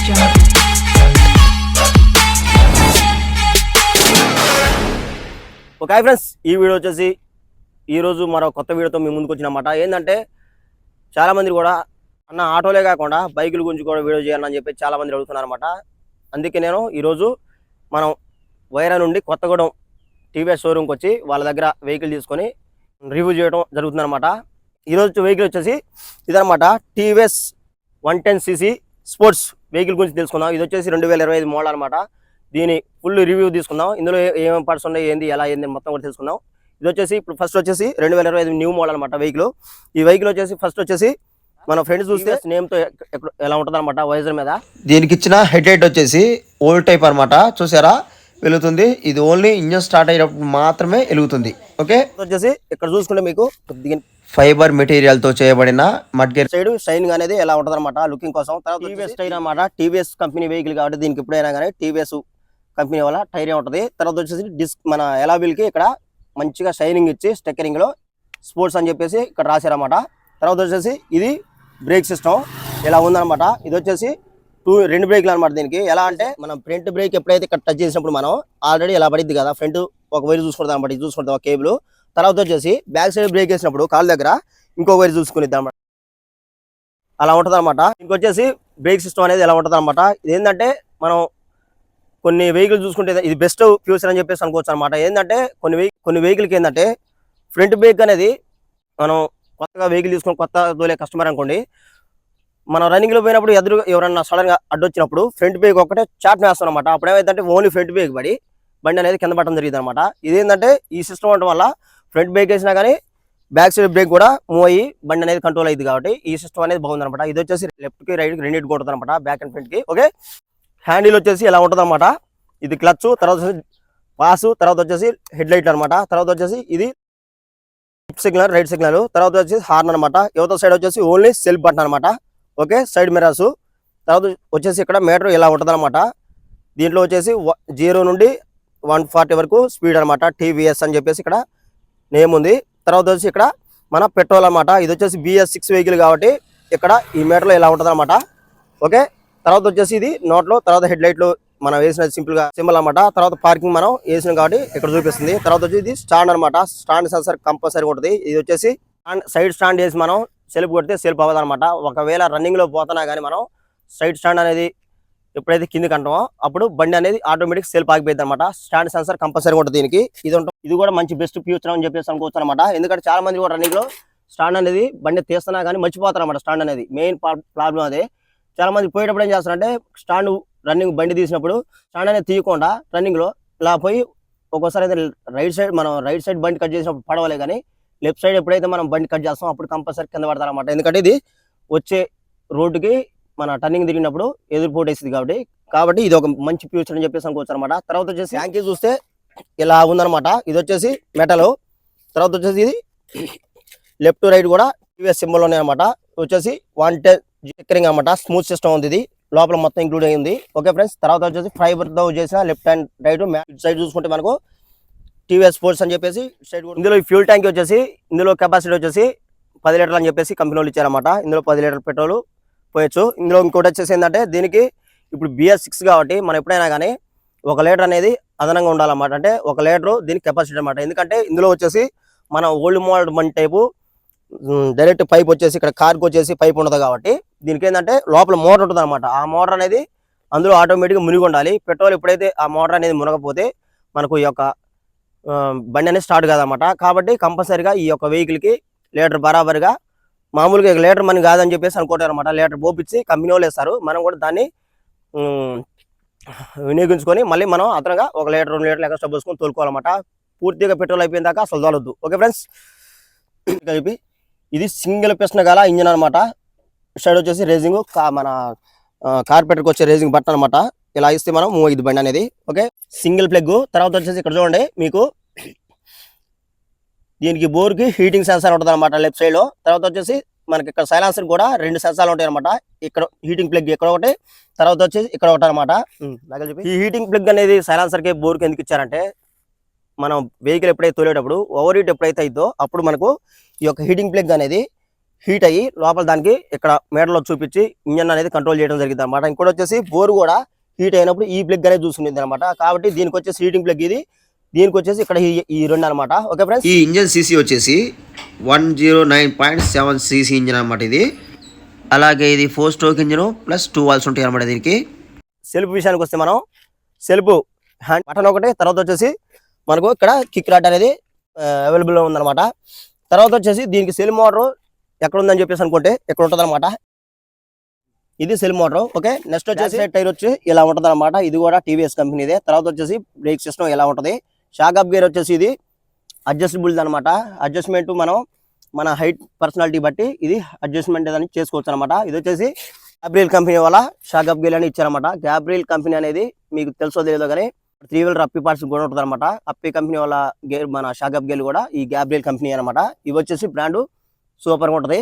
ఒక okay friends. ఈ video వచ్చేసి ఈరోజు మరో కొత్త వీడియోతో మీ ముందుకు వచ్చినమాట. ఏంటంటే చాలామంది కూడా అన్న ఆటోలే కాకుండా బైకుల గురించి కూడా వీడియో చేయాలని చెప్పి చాలామంది అడుగుతున్నారు అనమాట అందుకే నేను ఈరోజు మనం వైరా నుండి కొత్తగూడెం టీవీఎస్ షోరూమ్కి వచ్చి వాళ్ళ దగ్గర వెహికల్ తీసుకొని రివ్యూ చేయడం జరుగుతుందన్నమాట. ఈరోజు వెహికల్ వచ్చేసి ఇదనమాట TVS one ten CC sports vehicle గురించి తెలుసుకుందాం. ఇది వచ్చేసి రెండు వేల ఇరవై ఐదు మోడల్ అనమాట దీని ఫుల్ రివ్యూ తీసుకుందాం. ఇందులో ఏ- ఏమేమి పార్ట్స్ ఉన్నాయి ఏంది ఎలా ఏంది మొత్తం కూడా తెలుసుకుందాం. ఇది వచ్చేసి ఇప్పుడు ఫస్ట్ వచ్చేసి రెండు వేల ఇరవై ఐదు న్యూ మోడల్ అనమాట వెహికల్ ఈ వెహికల్ వచ్చేసి ఫస్ట్ వచ్చేసి మన ఫ్రెండ్స్ చూస్తే నేమ్తో ఎలా ఉంటుంది అనమాట వైజర్ మీద. దీనికి ఇచ్చిన హెడ్ లైట్ వచ్చేసి ఓల్డ్ టైప్ అన్నమాట. చూసారా? వెలుగుతుంది. ఇది ఓన్లీ ఇంజన్ స్టార్ట్ అయినప్పుడు మాత్రమే వెలుగుతుంది. ఓకే వచ్చేసి ఇక్కడ చూసుకుంటే మీకు దీని ఫైబర్ మెటీరియల్తో చేయబడిన మడ్గేర్ సైడ్ షైనింగ్ అనేది ఎలా ఉంటుంది అనమాట లుకింగ్ కోసం. తర్వాత టీవీఎస్ టైర్ అనమాట టీవీఎస్ కంపెనీ వెహికల్ కాబట్టి దీనికి ఎప్పుడైనా కానీ టీవీఎస్ కంపెనీ వల్ల టైర్ ఉంటుంది. తర్వాత వచ్చేసి డిస్క్ మన ఎలాబిల్కి ఇక్కడ మంచిగా షైనింగ్ ఇచ్చి స్టెక్కరింగ్లో స్పోర్ట్స్ అని చెప్పేసి ఇక్కడ రాశారన్నమాట. తర్వాత వచ్చేసి ఇది బ్రేక్ సిస్టమ్ ఇలా ఉందన్నమాట. ఇది వచ్చేసి టూ రెండు బ్రేక్లు అనమాట దీనికి. ఎలా అంటే మనం ఫ్రంట్ బ్రేక్ ఎప్పుడైతే ఇక్కడ టచ్ చేసినప్పుడు మనం ఆల్రెడీ ఇలా పడిద్ది కదా ఫ్రంట్ ఒక వైర్ చూసుకుంటాం అనమాట ఇది చూసుకుంటాం ఒక కేబుల్ తర్వాత వచ్చేసి బ్యాక్ సైడ్ బ్రేక్ వేసినప్పుడు కాల్ దగ్గర ఇంకో వైర్ చూసుకునిద్దాం అలా ఉంటుంది అనమాట ఇంకొచ్చేసి బ్రేక్ సిస్టమ్ అనేది ఎలా ఉంటుంది అనమాట ఇది ఏంటంటే మనం కొన్ని వెహికల్ చూసుకుంటే ఇది బెస్ట్ ఫ్యూచర్ అని చెప్పేసి అనుకోవచ్చు అనమాట ఏంటంటే కొన్ని వెహి కొన్ని వెహికల్కి ఏంటంటే ఫ్రంట్ బ్రేక్ అనేది మనం కొత్తగా వెహికల్ తీసుకొని కొత్త తోలే కస్టమర్ అనుకోండి మనం రన్నింగ్లో పోయినప్పుడు ఎదురు ఎవరన్నా సడన్గా అడ్డొచ్చినప్పుడు ఫ్రంట్ బ్రేక్ ఒకటే చాట్ వేస్తాం అనమాట అప్పుడు ఏమైందంటే ఓన్లీ ఫ్రంట్ బ్రేక్ పడి బండి అనేది కింద పట్టడం జరిగింది అనమాట ఇదేంటంటే ఈ సిస్టమ్ ఉండడం వల్ల ఫ్రంట్ బ్రేక్ వేసినా కానీ బ్యాక్ సైడ్ బ్రేక్ కూడా మూవ్ అయ్యి బండి అనేది కంట్రోల్ అయ్యింది కాబట్టి ఈ సిస్టమ్ అనేది బాగుంది అనమాట ఇది వచ్చేసి లెఫ్ట్కి రైట్కి రెండింటికి ఉంటుంది అనమాట బ్యాక్ అండ్ ఫ్రంట్కి. ఓకే హ్యాండిల్ వచ్చేసి ఇలా ఉంటుంది అనమాట ఇది క్లచ్ తర్వాత వచ్చేసి పాస్ తర్వాత వచ్చేసి హెడ్ లైట్ అనమాట తర్వాత వచ్చేసి ఇది సిగ్నల్ రైట్ సిగ్నల్ తర్వాత వచ్చేసి హార్న్ అనమాట యువత సైడ్ వచ్చేసి ఓన్లీ సెల్ఫ్ బటన్ అనమాట ఓకే సైడ్ మిరాస్ తర్వాత వచ్చేసి ఇక్కడ మీటర్ ఇలా ఉంటుంది అనమాట దీంట్లో వచ్చేసి జీరో నుండి వన్ ఫార్టీ వరకు స్పీడ్ అనమాట టీవీఎస్ అని చెప్పేసి ఇక్కడ నేమ్ ఉంది. తర్వాత వచ్చి ఇక్కడ మన పెట్రోల్ అనమాట ఇది వచ్చేసి బిఎస్ సిక్స్ వెహికల్ కాబట్టి ఇక్కడ ఈ మీటర్లో ఇలా ఉంటుంది అనమాట ఓకే? తర్వాత వచ్చేసి ఇది నోట్లో తర్వాత హెడ్ లైట్లు మనం వేసిన సింపుల్గా సింబల్ అనమాట తర్వాత పార్కింగ్ మనం వేసినాం కాబట్టి ఇక్కడ చూపిస్తుంది. తర్వాత వచ్చి ఇది స్టాండ్ అనమాట స్టాండ్ సెన్సర్ కంపల్సరీ ఉంటుంది. ఇది వచ్చేసి సైడ్ స్టాండ్ వేసి మనం సెల్ఫ్ కొడితే సెల్ఫ్ అవ్వదు అనమాట ఒకవేళ రన్నింగ్లో పోతున్నా కానీ మనం సైడ్ స్టాండ్ అనేది ఎప్పుడైతే కిందికి అంటామో అప్పుడు బండి అనేది ఆటోమేటిక్ సెల్ఫ్ ఆగిపోయింది అనమాట స్టాండ్ సెన్సర్ కంపల్సరీ ఉంటుంది దీనికి. ఇది ఉంటుంది ఇది కూడా మంచి బెస్ట్ ఫ్యూచర్ అని చెప్పేసి అనుకోవచ్చు అనమాట ఎందుకంటే చాలా మంది కూడా రన్నింగ్లో స్టాండ్ అనేది బండి తీస్తున్నా కానీ మర్చిపోతారు అనమాట స్టాండ్ అనేది. మెయిన్ ప్రాబ్లం అదే. చాలా మంది పోయేటప్పుడు ఏం చేస్తారంటే స్టాండ్ రన్నింగ్ బండి తీసినప్పుడు స్టాండ్ అనేది తీయకుండా రన్నింగ్లో ఇలా పోయి ఒక్కోసారి అయితే రైట్ సైడ్ మనం రైట్ సైడ్ బండి కట్ చేసినప్పుడు పడవలే కానీ లెఫ్ట్ సైడ్ ఎప్పుడైతే మనం బండి కట్ చేస్తాం అప్పుడు కంపల్సరీ కింద పడతారన్నమాట. ఎందుకంటే ఇది వచ్చే రోడ్డుకి మన టర్నింగ్ తిరిగినప్పుడు ఎదురు పోటేసింది కాబట్టి కాబట్టి ఇది ఒక మంచి ఫ్యూచర్ అని చెప్పేసి అనుకోవచ్చు అనమాట తర్వాత వచ్చేసి యాంకీ చూస్తే ఇలా ఉందనమాట ఇది వచ్చేసి మెటల్ తర్వాత వచ్చేసి ఇది లెఫ్ట్ రైట్ కూడా టీవీఎస్ సింబల్ ఉన్నాయి అనమాట వచ్చేసి వన్ టెన్ చెక్కరింగ్ అనమాట స్మూత్ సిస్టమ్ ఉంది ఇది. లోపల మొత్తం ఇంక్లూడ్ అయింది ఓకే ఫ్రెండ్స్ తర్వాత వచ్చేసి ఫైబర్తో చేసిన లెఫ్ట్ హ్యాండ్ రైట్ సైడ్ చూసుకుంటే మనకు టీవీఎస్ స్పోర్ట్స్ అని చెప్పేసి సైడ్ ఇందులో ఫ్యూల్ ట్యాంక్ వచ్చేసి ఇందులో కెపాసిటీ వచ్చేసి పది లీటర్లు అని చెప్పేసి కంపెనీ వాళ్ళు ఇచ్చారన్నమాట. ఇందులో పది లీటర్ పెట్రోల్ పోయొచ్చు. ఇందులో ఇంకోటి వచ్చేసి ఏంటంటే దీనికి ఇప్పుడు బిఎస్ సిక్స్ కాబట్టి మనం ఎప్పుడైనా కానీ ఒక లీటర్ అనేది అదనంగా ఉండాలన్నమాట. అంటే ఒక లీటరు దీనికి కెపాసిటీ అనమాట ఎందుకంటే ఇందులో వచ్చేసి మన ఓల్డ్ మోడల్ మన టైపు డైరెక్ట్ పైప్ వచ్చేసి ఇక్కడ కార్కి వచ్చేసి పైప్ ఉండదు కాబట్టి దీనికి ఏంటంటే లోపల మోటార్ ఉంటుంది అనమాట ఆ మోటార్ అనేది అందులో ఆటోమేటిక్గా మునిగి ఉండాలి. పెట్రోల్ ఎప్పుడైతే ఆ మోటార్ అనేది మునగపోతే మనకు ఈ యొక్క బండి అనేది స్టార్ట్ కాదనమాట కాబట్టి కంపల్సరీగా ఈ యొక్క వెహికల్కి లీటర్ బరాబర్గా మామూలుగా లీటర్ మనీ కాదని చెప్పేసి అనుకుంటారు అనమాట లీటర్ పోపించి కంపెనీ వాళ్ళు వేస్తారు. మనం కూడా దాన్ని వినియోగించుకొని మళ్ళీ మనం అతనుగా ఒక లీటర్ రెండు లీటర్లు ఎక్స్ట్రా పోసుకొని తోలుకోవాలన్నమాట. పూర్తిగా పెట్రోల్ అయిపోయిన దాకా అసలు తోలొద్దు. ఓకే ఫ్రెండ్స్ కలిపి ఇది సింగిల్ పిస్టన్ గల ఇంజిన్ అనమాట సైడ్ వచ్చేసి రేసింగ్ మన కార్పెటర్కి వచ్చే రేసింగ్ బట్టన్ అనమాట ఇలా ఇస్తే మనం మూవ్ ఇది బండి అనేది. ఓకే సింగిల్ ప్లగ్ తర్వాత వచ్చేసి ఇక్కడ చూడండి మీకు దీనికి బోర్కి హీటింగ్ సెన్సార్ ఉంటుంది అనమాట లెఫ్ట్ సైడ్లో. తర్వాత వచ్చేసి మనకి ఇక్కడ సైలెన్సర్ కూడా రెండు సెన్సార్లు ఉంటాయి అనమాట ఇక్కడ హీటింగ్ ప్లగ్ ఇక్కడ ఒకటి తర్వాత వచ్చేసి ఇక్కడ ఒకటి అనమాట ఈ హీటింగ్ ప్లగ్ అనేది సైలెన్సర్కి బోర్కి ఎందుకు ఇచ్చారంటే మనం వెహికల్ ఎప్పుడైతే తోలేటప్పుడు ఓవర్ హీట్ ఎప్పుడైతే అయిద్దో అప్పుడు మనకు ఈ యొక్క హీటింగ్ ప్లగ్ అనేది హీట్ అయ్యి లోపల దానికి ఇక్కడ మేడలో చూపించి ఇంజన్ అనేది కంట్రోల్ చేయడం జరిగింది అనమాట ఇంకోటి వచ్చేసి బోర్ కూడా హీట్ అయినప్పుడు ఈ ప్లగ్ అనేది చూసుకునేది అనమాట కాబట్టి దీనికి వచ్చేసి హీటింగ్ ప్లగ్ ఇది దీనికి వచ్చేసి ఇక్కడ ఈ- రెండు అనమాట ఓకే ఫ్రెండ్స్? ఈ ఇంజన్ సీసీ వచ్చేసి one zero nine point seven CC engine అనమాట ఇది. అలాగే ఇది four stroke engine plus two valves ఉంటాయి అనమాట దీనికి. సెల్ఫ్ విషయానికి వస్తే మనం సెల్ఫ్ హ్యాండ్ బటన్ ఒకటి తర్వాత వచ్చేసి మనకు ఇక్కడ కిక్ రాట్ అనేది అవైలబుల్ ఉందన్నమాట. తర్వాత వచ్చేసి దీనికి సెల్ మోటార్ ఎక్కడ ఉందని చెప్పేసి అనుకుంటే ఇక్కడ ఉంటుంది ఇది సెల్ మోటార్ ఓకే? నెక్స్ట్ వచ్చేసి టైర్ వచ్చి ఇలా ఉంటుంది అనమాట ఇది కూడా టీవీఎస్ కంపెనీదే. తర్వాత వచ్చేసి బ్రేక్ సిస్టమ్ ఇలా ఉంటుంది? షాకప్ గేర్ వచ్చేసి ఇది అడ్జస్టబుల్ అనమాట అడ్జస్ట్మెంట్ మనం మన హైట్ పర్సనాలిటీ బట్టి ఇది అడ్జస్ట్మెంట్ అని చేసుకోవచ్చు అనమాట ఇది వచ్చేసి గ్యాబ్రియల్ కంపెనీ వల్ల షాకప్ గేర్ అని ఇచ్చారనమాట గ్యాబ్రియల్ కంపెనీ అనేది మీకు తెలుసో తెలియదో కానీ త్రీ వీలర్ అప్పి పార్ట్స్ కూడా ఉంటుంది అనమాట అప్పి కంపెనీ వాళ్ళ గేర్ మన షాకప్ గేర్లు కూడా ఈ గ్యాబ్రియల్ కంపెనీ అనమాట ఇవి వచ్చేసి బ్రాండ్ సూపర్గా ఉంటుంది.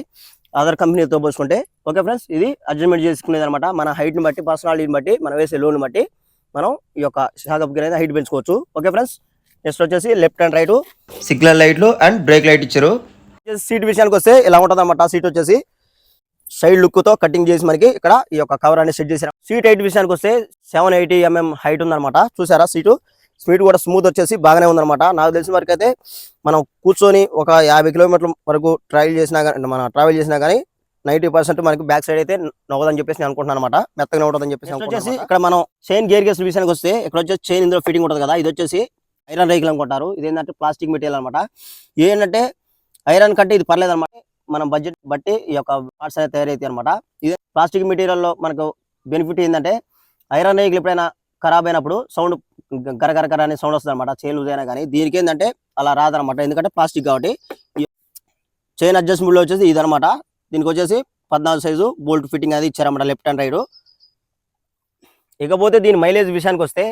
అదర్ కంపెనీతో పోసుకుంటే ఓకే ఫ్రెండ్స్ ఇది అడ్జస్ట్మెంట్ చేసుకునేది అనమాట మన హైట్ని బట్టి పర్సనాలిటీని బట్టి మనం వేసే లోన్ బట్టి మనం ఈ యొక్క షాకప్ గేర్ అనేది హైట్ పెంచుకోవచ్చు. ఓకే ఫ్రెండ్స్ నెక్స్ట్ వచ్చేసి లెఫ్ట్ అండ్ రైట్ సిగ్నల్ లైట్లు అండ్ బ్రేక్ లైట్ ఇచ్చారు. సీట్ విషయానికి వస్తే ఇలా ఉంటుంది అనమాట సీట్ వచ్చేసి సైడ్ లుక్తో కటింగ్ చేసి మనకి ఇక్కడ ఈ యొక్క కవర్ అనేది సెట్ చేసారు సీట్ హైట్ విషయానికి వస్తే సెవెన్ ఎయిటీ ఎంఎం హైట్ ఉందన్నమాట. చూసారా సీటు స్పీడ్ కూడా స్మూత్ వచ్చేసి బాగానే ఉందన్నమాట. నాకు తెలిసిన వరకు అయితే మనం కూర్చొని ఒక యాభై కిలోమీటర్ల వరకు ట్రావెల్ చేసినా కానీ మన ట్రావెల్ చేసినా కానీ నైన్టీ పర్సెంట్ మనకి బ్యాక్ సైడ్ అయితే నవ్వదని చెప్పేసి నేను అనుకుంటున్నాను అనమాట మెత్తగా నవ్వదని చెప్పేసి వచ్చేసి ఇక్కడ మనం చైన్ గేర్ గేస్ విషయానికి వస్తే ఇక్కడ వచ్చేసి చైన్ ఇందులో ఫిట్టింగ్ ఉంటుంది కదా. ఇది వచ్చేసి ఐరన్ రైకిల్ అనుకుంటారు. ఇది ఏంటంటే ప్లాస్టిక్ మెటీరియల్ అనమాట ఏంటంటే ఐరన్ కంటే ఇది పర్లేదు అనమాట మన బడ్జెట్ బట్టి ఈ యొక్క పార్ట్స్ అనేది తయారైతే అనమాట ఇది ప్లాస్టిక్ మెటీరియల్లో మనకు బెనిఫిట్ ఏంటంటే ఐరన్ రేగిల్ ఎప్పుడైనా ఖరాబ్ అయినప్పుడు సౌండ్ గరగరగర అనే సౌండ్ వస్తుంది అనమాట చైన్ లూజ్ అయినా కానీ దీనికి ఏంటంటే అలా రాదనమాట ఎందుకంటే ప్లాస్టిక్ కాబట్టి చైన్ అడ్జస్ట్మెంట్లో వచ్చేసి ఇది అనమాట దీనికి వచ్చేసి పద్నాలుగు సైజు బోల్ట్ ఫిట్టింగ్ అది ఇచ్చారన్నమాట లెఫ్ట్ అండ్ రైట్. ఇకపోతే దీని మైలేజ్ విషయానికి వస్తే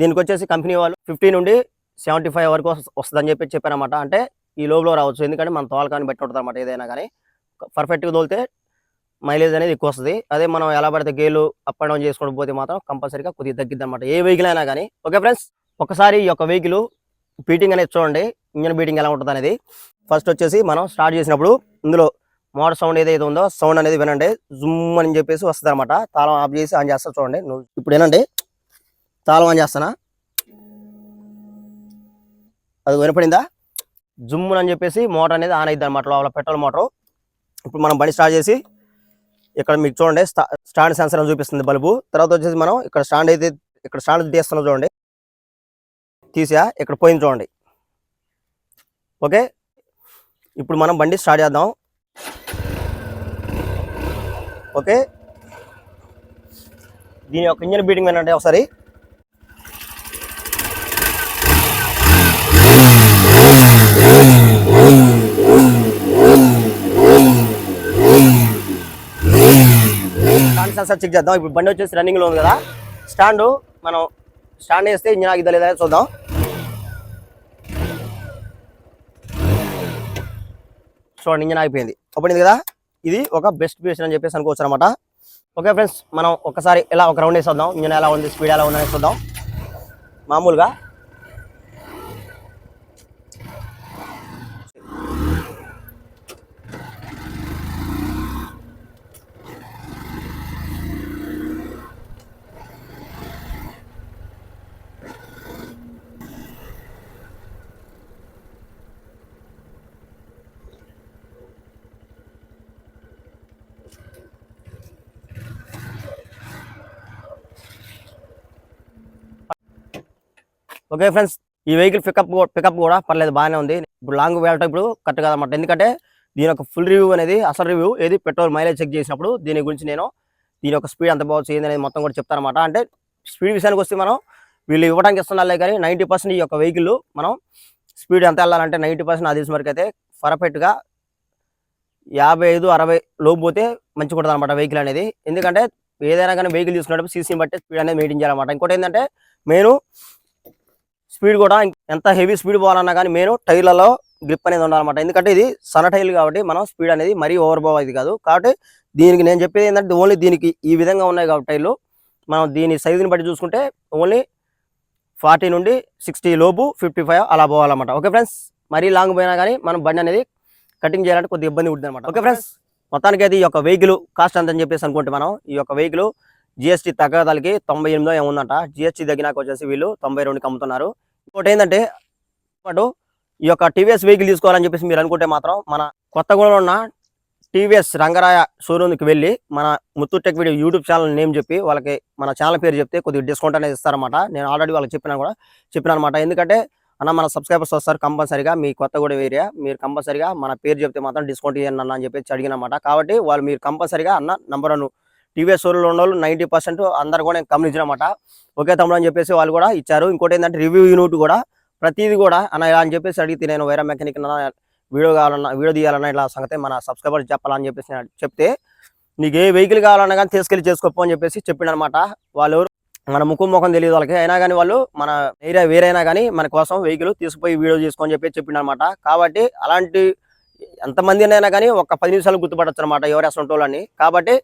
దీనికి వచ్చేసి కంపెనీ వాళ్ళు ఫిఫ్టీ నుండి సెవెంటీ ఫైవ్ వరకు వస్తుందని చెప్పి చెప్పారన్నమాట. అంటే ఈ లోపల రావచ్చు. ఎందుకంటే మన తోలకాన్ని బట్టి ఉంటుంది అనమాట ఏదైనా కానీ. పర్ఫెక్ట్గా తోలితే మైలేజ్ అనేది ఎక్కువ వస్తుంది. అదే మనం ఎలా పడితే గేలు అప్ అండ్ డౌన్ చేసుకోవడం పోతే మాత్రం కంపల్సరీగా కొద్దిగా తగ్గిద్ది అనమాట ఏ వెహికల్ అయినా కానీ. ఓకే ఫ్రెండ్స్ ఒకసారి ఈ యొక్క వెహికల్ బీటింగ్ అనేది చూడండి. ఇంజన్ బీటింగ్ ఎలా ఉంటుంది అనేది. ఫస్ట్ వచ్చేసి మనం స్టార్ట్ చేసినప్పుడు ఇందులో మోటార్ సౌండ్ ఏదైతే ఉందో సౌండ్ అనేది వినండి. జుమ్ అని చెప్పేసి వస్తుంది అనమాట తాళం ఆఫ్ చేసి ఆన్ చేస్తా చూడండి. ఇప్పుడు ఏనండి తాళం అని చేస్తానా? అది వినపడిందా? జుమ్ అని చెప్పేసి మోటార్ అనేది ఆన్ అయింది అనమాట లోపల పెట్రోల్ మోటార్. ఇప్పుడు మనం బండి స్టార్ట్ చేసి ఇక్కడ మీకు చూడండి స్టా- స్టాండ్ సెన్సర్ అని చూపిస్తుంది బల్బు. తర్వాత వచ్చేసి మనం ఇక్కడ స్టాండ్ అయితే ఇక్కడ స్టాండ్ తీస్తున్నాం చూడండి. తీసా ఇక్కడ పోయింది చూడండి. ఓకే? ఇప్పుడు మనం బండి స్టార్ట్ చేద్దాం. ఓకే? దీని యొక్క ఇంజన్ బీటింగ్ ఏంటంటే ఒకసారి స్టాండ్ చెక్ చేద్దాం. ఇప్పుడు బండి వచ్చేసి రన్నింగ్లో ఉంది కదా. స్టాండ్ మనం స్టాండ్ వేస్తే ఇంజిన్ ఆగిద్దా లేదా చూద్దాం. చూడండి ఇంజిన్ ఆగిపోయింది. అప్పుడు కదా? ఇది ఒక బెస్ట్ పీస్ అని చెప్పేసి అనుకోవచ్చు అనమాట ఓకే ఫ్రెండ్స్ మనం ఒకసారి ఇలా ఒక రౌండ్ వేసేద్దాం. ఇంజిన్ ఎలా ఉంది? స్పీడ్ ఎలా ఉందని చూద్దాం. మామూలుగా ఓకే ఫ్రెండ్స్ ఈ వెహికల్ పికప్ పికప్ కూడా పర్లేదు బాగానే ఉంది. ఇప్పుడు లాంగ్ వెళ్ళటం ఇప్పుడు కరెక్ట్ కాదన్నమాట. ఎందుకంటే దీని యొక్క ఫుల్ రివ్యూ అనేది అసలు రివ్యూ ఏది పెట్రోల్ మైలేజ్ చెక్ చేసినప్పుడు దీని గురించి నేను దీని యొక్క స్పీడ్ ఎంత బాగుంది ఏంది అనేది మొత్తం కూడా చెప్తానమాట అంటే స్పీడ్ విషయానికి వస్తే మనం వీళ్ళు ఇవ్వడానికి ఇస్తున్నాలే కానీ నైంటీ పర్సెంట్ ఈ యొక్క వెహికల్ మనం స్పీడ్ ఎంత వెళ్ళాలంటే నైంటీ పర్సెంట్ అది వరకు అయితే పర్ఫెక్ట్గా యాభై ఐదు అరవై లోపు పోతే మంచిగా ఉంటుంది అనమాట వెహికల్ అనేది. ఎందుకంటే ఏదైనా కానీ వెహికల్ తీసుకున్నప్పుడు సీసీని బట్టి స్పీడ్ అనేది మెయింటైన్ చేయాలన్నమాట. ఇంకోటి ఏంటంటే మెయిన్ స్పీడ్ కూడా ఎంత హెవీ స్పీడ్ పోవాలన్నా కానీ మెయిన్ టైర్లలో గ్రిప్ అనేది ఉండాలన్నమాట. ఎందుకంటే ఇది సన్న టైర్లు కాబట్టి మనం స్పీడ్ అనేది మరీ ఓవర్ పోవాలి కాదు. కాబట్టి దీనికి నేను చెప్పేది ఏంటంటే ఓన్లీ దీనికి ఈ విధంగా ఉన్నాయి కాబట్టి టైర్లు. మనం దీని సైజుని బట్టి చూసుకుంటే ఓన్లీ ఫార్టీ నుండి సిక్స్టీ లోపు ఫిఫ్టీ ఫైవ్ అలా పోవాలన్నమాట. Okay friends? మరీ లాంగ్ పోయినా కానీ మనం బండి అనేది కటింగ్ చేయాలంటే కొద్దిగా ఇబ్బంది ఉంటుంది అనమాట ఓకే ఫ్రెండ్స్? మొత్తానికి అయితే ఈ యొక్క వెహికల్ కాస్ట్ ఎంత అని చెప్పేసి అనుకుంటే మనం ఈ యొక్క వెహికల్ జిఎస్టీ తగ్గదలకి తొంభై ఎనిమిదో ఏముందంట జిఎస్టీ తగ్గినాక వచ్చేసి వీళ్ళు తొంభై రెండుకి అమ్ముతున్నారు. ఇంకోటి ఏంటంటే పాటు ఈ యొక్క టీవీఎస్ వెహికల్ తీసుకోవాలని చెప్పేసి మీరు అనుకుంటే మాత్రం మన కొత్తగూడలో ఉన్న టీవీఎస్ రంగరాయ షోరూమ్కి వెళ్ళి మన Muthur tech video YouTube channel name చెప్పి వాళ్ళకి మన ఛానల్ పేరు చెప్తే కొద్దిగా డిస్కౌంట్ అనేది ఇస్తారనమాట నేను ఆల్రెడీ వాళ్ళకి చెప్పినా కూడా చెప్పిన అనమాట ఎందుకంటే అన్న మన సబ్స్క్రైబర్స్ వస్తారు కంపల్సరీగా మీ కొత్తగూడెం ఏరియా. మీరు కంపల్సరీగా మన పేరు చెప్తే మాత్రం డిస్కౌంట్ ఇవ్వండి అన్న అని చెప్పేసి అడిగినమాట కాబట్టి వాళ్ళు మీరు కంపల్సరీగా అన్న నంబర్ వన్ టీవీఎస్ షోరూమ్లో ఉన్న వాళ్ళు నైంటీ పర్సెంట్ అందరు కూడా నేను గమనించినమాట ఒకే తమ్ముడు అని చెప్పేసి వాళ్ళు కూడా ఇచ్చారు. ఇంకోటి ఏంటంటే రివ్యూ యూనిట్ కూడా ప్రతిదీ కూడా అన్న ఇలా అని చెప్పేసి అడిగితే నేను వేరే మెకానిక్ వీడియో కావాలన్నా వీడియో తీయాలన్నా ఇలా సంగతి మన సబ్స్క్రైబర్ చెప్పాలని చెప్పేసి చెప్తే నీకు ఏ వెహికల్ కావాలన్నా కానీ తీసుకెళ్ళి చేసుకోపో అని చెప్పేసి చెప్పిండనమాట వాళ్ళు మన ముఖం ముఖం తెలియదు వాళ్ళకి. అయినా కానీ వాళ్ళు మన ఏరియా వేరైనా కానీ మన కోసం వెహికల్ తీసుకుపోయి వీడియో చేసుకొని చెప్పి చెప్పిండనమాట కాబట్టి అలాంటి ఎంతమంది అయినా కానీ ఒక పది నిమిషాలు గుర్తుపడచ్చు అనమాట ఎవరు అసలు వాళ్ళని కాబట్టి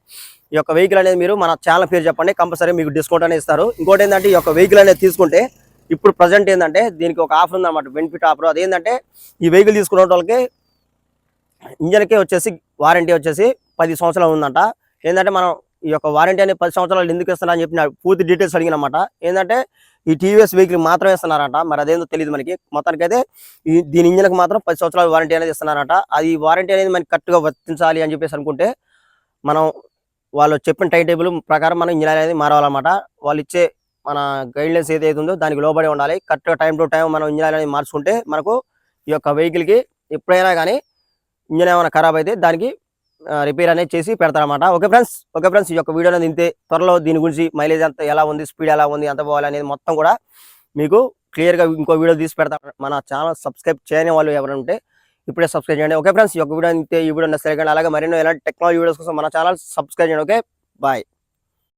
ఈ యొక్క వెహికల్ అనేది మీరు మన ఛానల్ పేరు చెప్పండి కంపల్సరీ మీకు డిస్కౌంట్ అనేది ఇస్తారు. ఇంకోటి ఏంటంటే ఈ యొక్క వెహికల్ అనేది తీసుకుంటే ఇప్పుడు ప్రజెంట్ ఏంటంటే దీనికి ఒక ఆఫర్ ఉందన్నమాట బెనిఫిట్ ఆఫర్. అదేంటంటే ఈ వెహికల్ తీసుకున్న వాళ్ళకి ఇంజన్కే వచ్చేసి వారంటీ వచ్చేసి పది సంవత్సరాలు ఉందంట. ఏంటంటే మనం ఈ యొక్క వారంటీ అనేది పది సంవత్సరాలు ఎందుకు ఇస్తున్నా అని చెప్పి పూర్తి డీటెయిల్స్ అడిగినమాట. ఏంటంటే ఈ టీవీఎస్ వెహికల్ మాత్రమే ఇస్తున్నారంట. మరి అదేందో తెలియదు మనకి. మొత్తానికి అయితే ఈ దీని ఇంజన్కి మాత్రం పది సంవత్సరాల వారంటీ అనేది ఇస్తున్నారంట. అది వారంటీ అనేది మనకి కరెక్ట్గా వర్తించాలి అని చెప్పేసి అనుకుంటే మనం వాళ్ళు చెప్పిన టైం టేబుల్ ప్రకారం మనం ఇంజన్ అనేది మారాలన్నమాట వాళ్ళు ఇచ్చే మన గైడ్లైన్స్ ఏదైతే ఉందో దానికి లోబడి ఉండాలి. కరెక్ట్గా టైం టు టైం మనం ఇంజన్ అనేది మార్చుకుంటే మనకు ఈ యొక్క వెహికల్కి ఎప్పుడైనా కానీ ఇంజన్ ఏమైనా ఖరాబ్ అయితే దానికి రిపేర్ అనేది చేసి పెడతారనమాట ఓకే ఫ్రెండ్స్ ఓకే ఫ్రెండ్స్ ఈ యొక్క వీడియో అనేది ఇంతే. త్వరలో దీని గురించి మైలేజ్ అంత ఎలా ఉంది స్పీడ్ ఎలా ఉంది ఎంత పోవాలి అనేది మొత్తం కూడా మీకు క్లియర్గా ఇంకో వీడియో తీసి పెడతాం. మన ఛానల్ సబ్స్క్రైబ్ చేయని వాళ్ళు ఎవరు ఉంటే ఇప్పుడే సబ్స్క్రైబ్ చేయండి. ఓకే ఫ్రెండ్స్ ఈ యొక్క వీడియో ఇంతే. ఈ వీడియో నచ్చలేదు అలాగే మరెన్నో ఎలాంటి టెక్నాలజీ వీడియోస్ కోసం మన ఛానల్ సబ్స్క్రైబ్ చేయండి. Okay bye